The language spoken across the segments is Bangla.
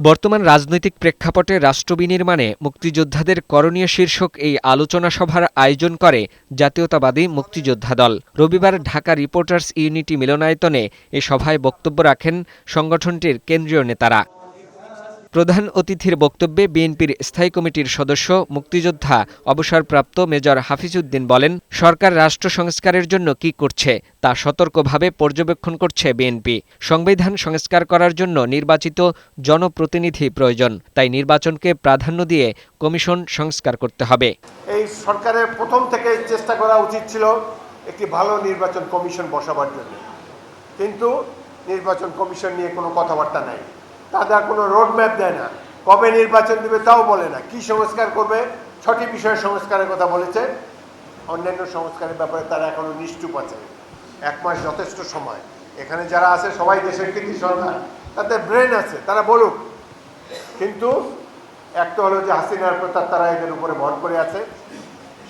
বর্তমান রাজনৈতিক প্রেক্ষাপটে রাষ্ট্র বিনির্মাণে মুক্তিযোদ্ধাদের করণীয় শীর্ষক এই আলোচনা সভার আয়োজন করে জাতীয়তাবাদী মুক্তিযোদ্ধা দল। রবিবার ঢাকা রিপোর্টার্স ইউনিটি মিলনায়তনে এ সভায় বক্তব্য রাখেন সংগঠনটির কেন্দ্রীয় নেতারা। প্রধান অতিথির বক্তব্যে বিএনপির স্থায়ী কমিটির সদস্য, মুক্তিযোদ্ধা, অবসরপ্রাপ্ত মেজর হাফিজউদ্দিন বলেন, সরকার রাষ্ট্র সংস্কারের জন্য কি করছে তা সতর্কভাবে পর্যবেক্ষণ করছে বিএনপি। সংবিধান সংস্কার করার জন্য নির্বাচিত জনপ্রতিনিধি প্রয়োজন, তাই নির্বাচনকে প্রাধান্য দিয়ে কমিশন সংস্কার করতে হবে। এই সরকারের প্রথম থেকে চেষ্টা করা উচিত ছিল একটি ভালো নির্বাচন কমিশন বসাবার জন্য। কিন্তু নির্বাচন কমিশন নিয়ে কোনো কথাবার্তা নাই। তারা কোনো রোড ম্যাপ দেয় না। কবে নির্বাচন দেবে তাও বলে না। কি সংস্কার করবে ছটি বিষয়ে সংস্কারের কথা বলেছে। অন্যান্য সংস্কারের ব্যাপারে তারা এখনও নিশ্চুপ আছে। এক মাস যথেষ্ট সময়। এখানে যারা আছে, সবাই দেশের কৃতি সরকার। তাদের ব্রেন আছে, তারা বলুক। কিন্তু একটা হলো যে হাসিনার প্রতাপ, তারা এদের উপরে ভর করে আছে।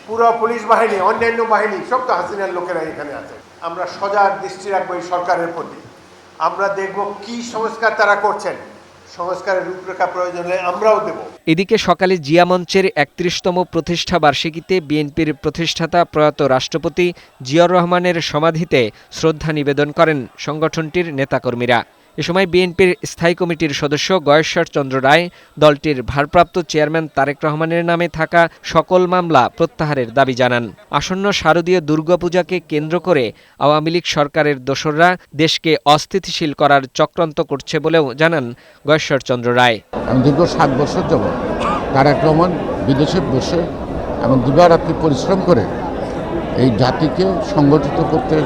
পুরো পুলিশ বাহিনী, অন্যান্য বাহিনী, সব তো হাসিনার লোকেরা এখানে আছে। আমরা সজাগ দৃষ্টি রাখব এই সরকারের প্রতি। আমরা দেখব কি সংস্কার তারা করছেন। সংস্কারের রূপরেখা প্রয়োজন হলে আমরাও দেব। এদিকে সকালে জিয়া মঞ্চের একত্রিশতম প্রতিষ্ঠা বার্ষিকীতে বিএনপির প্রতিষ্ঠাতা প্রয়াত রাষ্ট্রপতি জিয়াউর রহমানের সমাধিতে শ্রদ্ধা নিবেদন করেন সংগঠনটির নেতাকর্মীরা। এ সময় বিএনপির স্থায়ী কমিটির সদস্য গয়েশ্বর চন্দ্র রায়, দলটির ভারপ্রাপ্ত চেয়ারম্যান তারেক রহমানের নামে থাকা সকল মামলা প্রত্যাহারের দাবি জানান। আসন্ন শারদীয় দুর্গাপূজাকে কেন্দ্র করে আওয়ামী লীগ সরকারের দোসররা দেশকে অস্থিতিশীল করার চক্রান্ত করছে বলেও জানান গয়েশ্বর চন্দ্র রায়। আমি দীর্ঘ সাত বছর যাব তারেক রহমান বিদেশে বসে এবং দিবারাত্রি পরিশ্রম করে এই জাতিকে সংগঠিত করতে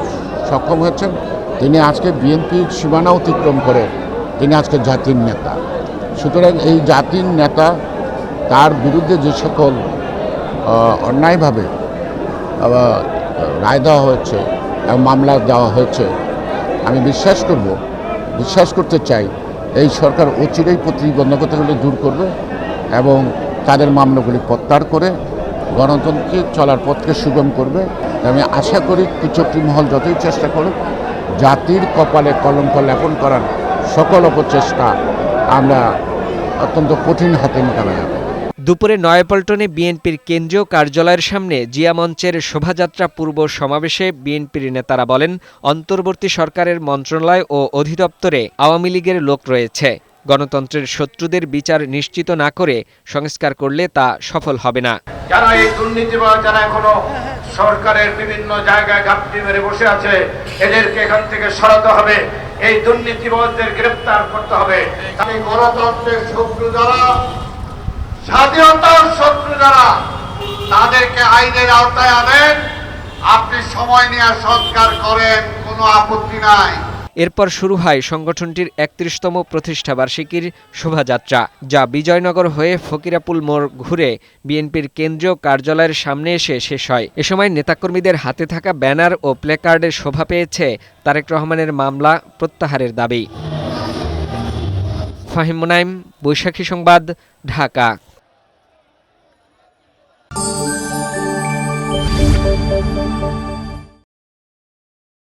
সক্ষম হয়েছেন। তিনি আজকে বিএনপির সীমানা অতিক্রম করে, তিনি আজকে জাতির নেতা। সুতরাং এই জাতির নেতা, তার বিরুদ্ধে যে সকল অন্যায়ভাবে রায় দেওয়া হয়েছে এবং মামলা দেওয়া হয়েছে, আমি বিশ্বাস করব, বিশ্বাস করতে চাই, এই সরকার অচিরেই প্রতিবন্ধকতাগুলি দূর করবে এবং তাদের মামলাগুলি প্রত্যাহার করে গণতন্ত্রকে চলার পথকে সুগম করবে। আমি আশা করি কুচক্রী মহল যতই চেষ্টা করুক জাতির কপালে কলঙ্ক লেপন করার সকল অপচেষ্টা আমরা অত্যন্ত কঠিন হাতে মোকাবেলা যাবে দুপুরে নয়াপল্টনে বিএনপির কেন্দ্রীয় কার্যালয়ের সামনে জিয়া মঞ্চের শোভাযাত্রা পূর্ব সমাবেশে বিএনপির নেতারা বলেন, অন্তর্বর্তী সরকারের মন্ত্রণালয় ও অধিদপ্তরে আওয়ামী লীগের লোক রয়েছে। গণতন্ত্রের শত্রুদের বিচার নিশ্চিত না করে সংস্কার করলে তা সফল হবে না। যারা এই দুর্নীতিবাজ, যারা এখনও সরকারের বিভিন্ন জায়গায় ঘাপটি মেরে বসে আছে, এদেরকে এখান থেকে সরাতে হবে। এই দুর্নীতিবাজদের গ্রেফতার করতে হবে। গণতন্ত্রের শত্রু যারা, স্বাধীনতার শত্রু যারা, তাদেরকে আইনের আওতায় আনেন। আপনি সময় নিয়ে সংস্কার করেন, কোনো আপত্তি নাই। এরপর শুরু হয় সংগঠনটির একত্রিশতম প্রতিষ্ঠা বার্ষিকীর শোভাযাত্রা, যা বিজয়নগর হয়ে ফকিরাপুল মোড় ঘুরে বিএনপির কেন্দ্রীয় কার্যালয়ের সামনে এসে শেষ হয়। এ সময় নেতাকর্মীদের হাতে থাকা ব্যানার ও প্লেকার্ডের শোভা পেয়েছে তারেক রহমানের মামলা প্রত্যাহারের দাবি। ফাহিম মুনাইম বৈশাখী সংবাদ, ঢাকা।